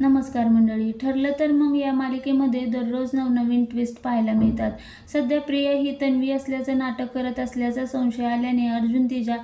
नमस्कार मंडळी. ठरलं तर मग या मालिकेमध्ये दररोज नवनवीन ट्विस्ट पाहायला मिळतात. सध्या प्रिया ही तन्वी असल्याचं नाटक करत असल्याचा संशय आल्याने अर्जुन तिच्या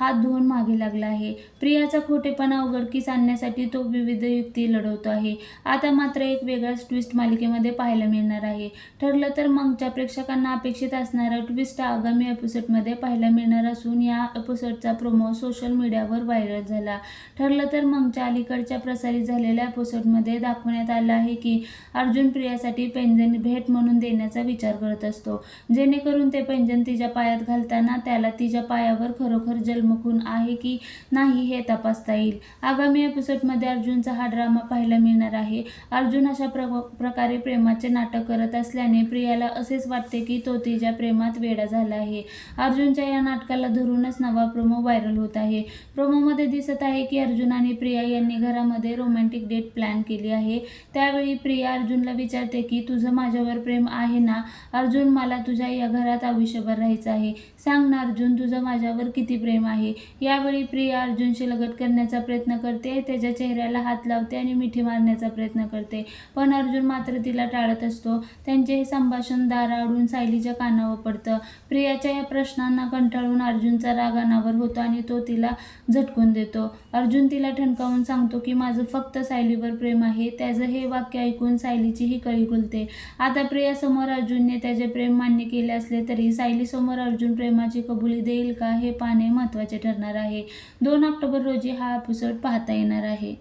हात धुवून मागे लागला आहे. प्रियाचा खोटेपणा उघडकीस आणण्यासाठी तो विविध युक्ती लढवतो आहे. आता मात्र एक वेगळाच ट्विस्ट मालिकेमध्ये पाहायला मिळणार आहे. ठरलं तर मगच्या प्रेक्षकांना अपेक्षित असणारा ट्विस्ट आगामी एपिसोडमध्ये पाहायला मिळणार असून या एपिसोडचा प्रोमो सोशल मीडियावर व्हायरल झाला. ठरलं तर मगच्या अलीकडच्या प्रसारित झालेल्या एपिसोडमध्ये दाखवण्यात आलं आहे की अर्जुन प्रियासाठी पैंजण भेट म्हणून देण्याचा विचार करत असतो. जेणेकरून ते पैंजण तिच्या पायात घालताना त्याला तिच्या पायावर खरोखर जन्म जन्मखून आहे की नाही हे तपासता येईल. आगामी एपिसोडमध्ये अर्जुनचा हा ड्रामा पाहायला मिळणार आहे. अर्जुन अशा प्र प्रकारे प्रेमाचे नाटक करत असल्याने प्रियाला असेच वाटते की तो तिच्या प्रेमात वेडा झाला आहे. अर्जुनच्या या नाटकाला धरूनच नवा प्रोमो व्हायरल होत आहे. प्रोमोमध्ये दिसत आहे की अर्जुन आणि प्रिया यांनी घरामध्ये रोमॅन्टिक डेट प्लॅन केली आहे. त्यावेळी प्रिया अर्जुनला विचारते की तुझं माझ्यावर प्रेम आहे ना? अर्जुन मला तुझ्या या घरात आयुष्यभर राहायचं आहे. सांग ना अर्जुन तुझं माझ्यावर किती प्रेम आहे. यावेळी प्रिया अर्जुनशी लगत करण्याचा प्रयत्न करते त्याच्या चेहऱ्याला हात लावते आणि मिठी मारण्याचा प्रयत्न करते. पण अर्जुन मात्र तिला टाळत असतो. त्यांचे हे संभाषण दाराडून सायलीच्या कानावर पडतं. प्रियाच्या या प्रश्नांना कंटाळून अर्जुनचा राग अनावर होतो आणि तो तिला झटकून देतो. अर्जुन तिला ठणकावून सांगतो की माझं फक्त सायलीवर प्रेम आहे. त्याचं हे वाक्य ऐकून सायलीची ही कळी खुलते आता प्रियासमोर अर्जुनने त्याचे प्रेम मान्य केले असले तरी सायलीसमोर अर्जुन प्रेमाची कबुली देईल का हे पाहणे महत्त्वाचे ठरणार आहे. दोन ऑक्टोबर रोजी हा एपिसोड पाहता येणार आहे.